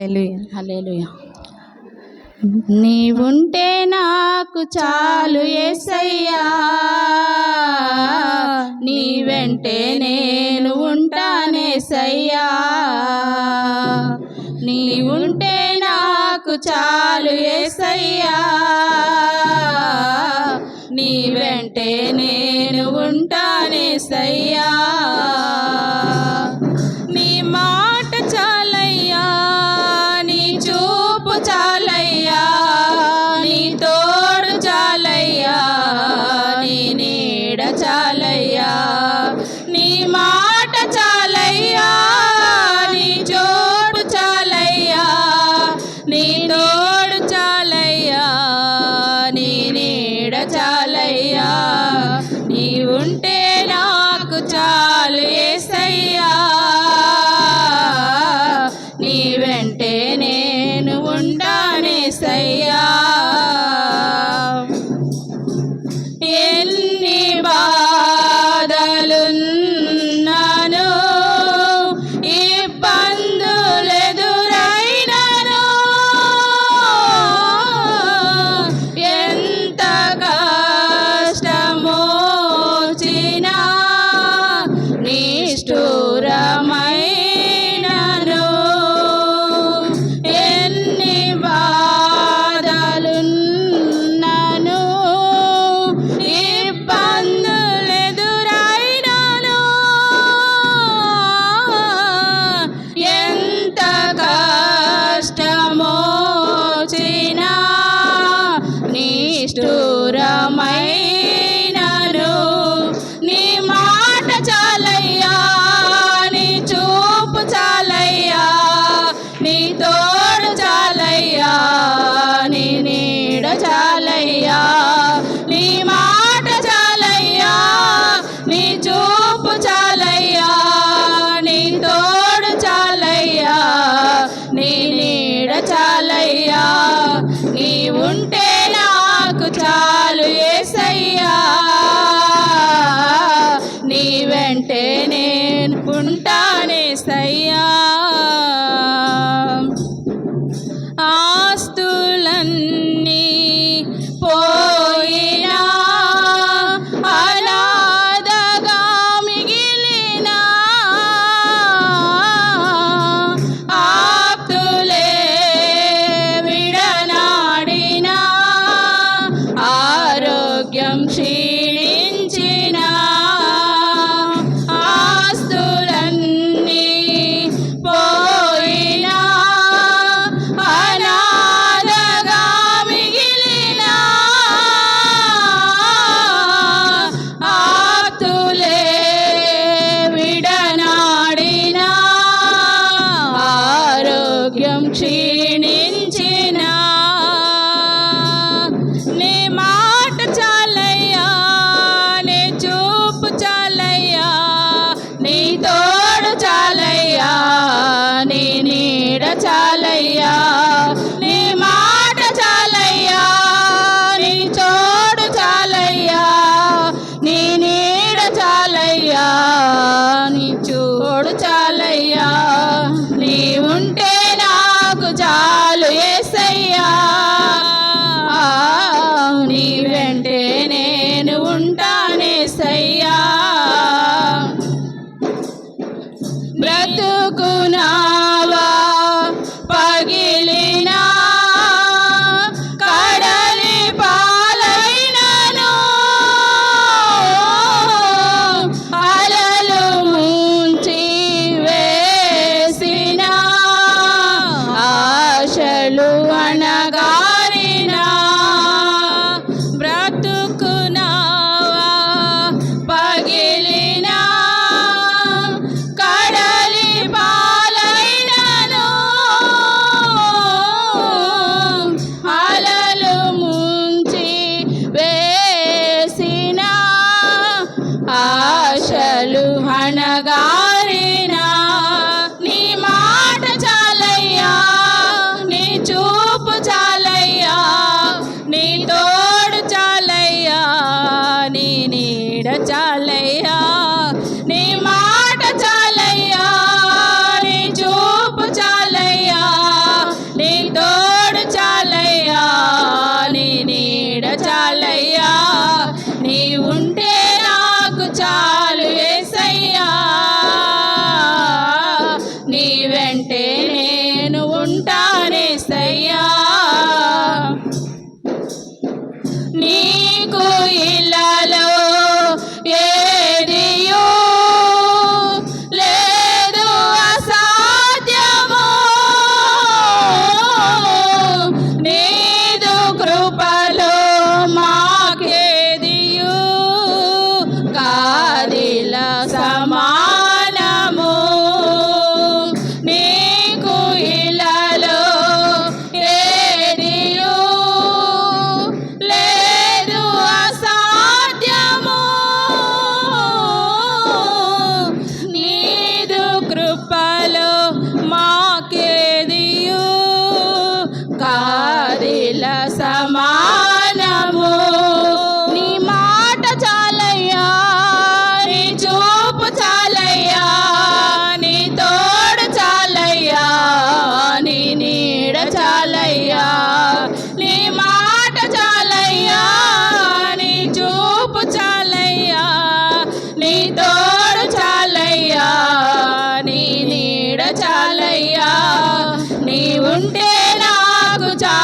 నీ నీవుంటే నాకు చాలు ఏసయ్యా. నీ వెంటే నేను ఉంటానే సైయా నీ ఉంటే నాకు చాలు ఏసయ్యా. నీ వెంటే చాలయ్యా. నీ మాట చాలయ్యా. నీ చోటు చాలయ్యా. నీ తోడు చాలయ్యా. నీ నీడ చాలయ్యా. నీ ఉంటే నాకు చాలు. ఏసై time. ఉంటే నాకు చా